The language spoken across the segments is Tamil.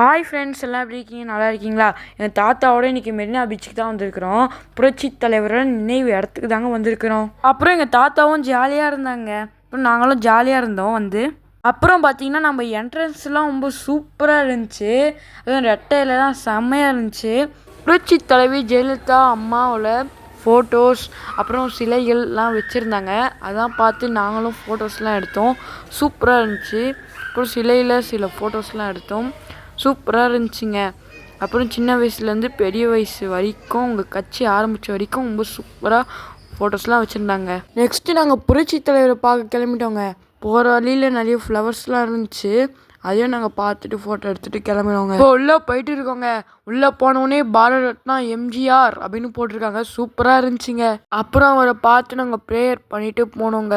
ஹாய் ஃப்ரெண்ட்ஸ் எல்லாம் எப்படி இருக்கீங்க? நல்லா இருக்கீங்களா? எங்கள் தாத்தாவோட இன்றைக்கி மெரினா பீச்சுக்கு தான் வந்திருக்கிறோம். புரட்சி தலைவரோட நினைவு இடத்துக்கு தாங்க வந்திருக்கிறோம். அப்புறம் எங்கள் தாத்தாவும் ஜாலியாக இருந்தாங்க. அப்புறம் நாங்களும் ஜாலியாக இருந்தோம் வந்து. அப்புறம் பார்த்தீங்கன்னா நம்ம என்ட்ரன்ஸ்லாம் ரொம்ப சூப்பராக இருந்துச்சு. அதுவும் ரெட்டையிலலாம் செம்மையாக இருந்துச்சு. புரட்சி தலைவி ஜெயலலிதா அம்மாவோட ஃபோட்டோஸ் அப்புறம் சிலைகள்லாம் வச்சுருந்தாங்க. அதான் பார்த்து நாங்களும் ஃபோட்டோஸ்லாம் எடுத்தோம். சூப்பராக இருந்துச்சு. அப்புறம் சிலையில் சில ஃபோட்டோஸ்லாம் எடுத்தோம். சூப்பராக இருந்துச்சுங்க. அப்புறம் சின்ன வயசுலேருந்து பெரிய வயசு வரைக்கும் உங்கள் கட்சி ஆரம்பித்த வரைக்கும் ரொம்ப சூப்பராக ஃபோட்டோஸ்லாம் வச்சுருந்தாங்க. நெக்ஸ்ட்டு நாங்கள் புரட்சி தலைவரை பார்க்க கிளம்பிட்டோங்க. போகிற வழியில் நிறைய ஃப்ளவர்ஸ்லாம் இருந்துச்சு. அதையும் நாங்கள் பார்த்துட்டு ஃபோட்டோ எடுத்துகிட்டு கிளம்பிடுவோங்க இப்போ உள்ளே போயிட்டு இருக்கோங்க. உள்ளே போனோடனே பாரத ரத்னா எம்ஜிஆர் அப்படின்னு போட்டிருக்காங்க. சூப்பராக இருந்துச்சுங்க. அப்புறம் அவரை பார்த்து நாங்கள் ப்ரேயர் பண்ணிட்டு போனோங்க.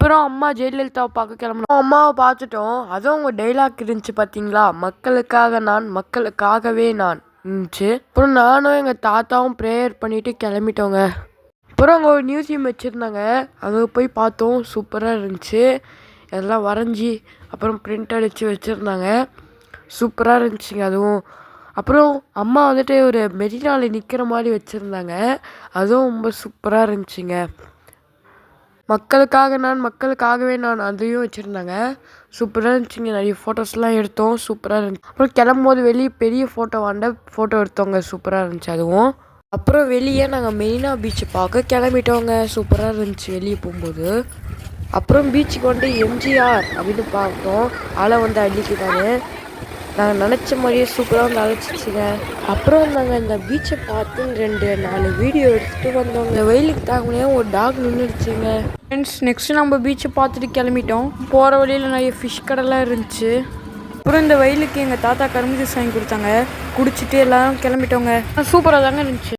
அப்புறம் அம்மா ஜெயலலிதாவை பார்க்க கிளம்பணும் அம்மாவை பார்த்துட்டோம். அதுவும் அவங்க டைலாக் இருந்துச்சு பார்த்தீங்களா மக்களுக்காக நான் மக்களுக்காகவே நான் இருந்துச்சு. அப்புறம் நானும் எங்கள் தாத்தாவும் ப்ரேயர் பண்ணிட்டு கிளம்பிட்டோங்க. அப்புறம் அங்கே ஒரு மியூசியம் வச்சுருந்தாங்க. அங்கே போய் பார்த்தோம். சூப்பராக இருந்துச்சு. எல்லாம் வரைஞ்சி அப்புறம் பிரிண்ட் அடித்து வச்சுருந்தாங்க. சூப்பராக இருந்துச்சுங்க அதுவும். அப்புறம் அம்மா வந்துட்டு ஒரு மெரினாவில் நிற்கிற மாதிரி வச்சுருந்தாங்க. அதுவும் ரொம்ப சூப்பராக இருந்துச்சுங்க. மக்களுக்காக நான் மக்களுக்காகவே நான் அதையும் வச்சுருந்தாங்க. சூப்பராக இருந்துச்சுங்க. நிறைய ஃபோட்டோஸ்லாம் எடுத்தோம். சூப்பராக இருந்துச்சு. அப்புறம் கிளம்பும்போது வெளியே பெரிய ஃபோட்டோ வாண்ட ஃபோட்டோ எடுத்தோங்க. சூப்பராக இருந்துச்சு அதுவும். அப்புறம் வெளியே நாங்கள் மெரினா பீச்சை பார்க்க கிளம்பிட்டோங்க. சூப்பராக இருந்துச்சு வெளியே போகும்போது. அப்புறம் பீச்சுக்கு வந்து எம்ஜிஆர் அப்படின்னு பார்த்தோம். அலை வந்து அடிக்கிறாரு. நாங்கள் நினச்ச மாதிரியே சூப்பராக வந்து அழைச்சிச்சுங்க அப்புறம் நாங்கள் இந்த பீச்சை பார்த்து ரெண்டு நாலு வீடியோ எடுத்துகிட்டு வந்தோம் இந்த வெயிலுக்கு தாங்கினே ஒரு டாக் நின்றுடுச்சுங்க ஃப்ரெண்ட்ஸ் நெக்ஸ்ட்டு நம்ம பீச்சை பார்த்துட்டு கிளம்பிட்டோம். போகிற வழியில் நிறைய ஃபிஷ் கடைலாம் இருந்துச்சு. அப்புறம் இந்த வெயிலுக்கு எங்கள் தாத்தா கரும்பு ஜூஸ் வாங்கி கொடுத்தாங்க. குடிச்சிட்டு எல்லாரும் கிளம்பிட்டோங்க. சூப்பராக தாங்க இருந்துச்சு.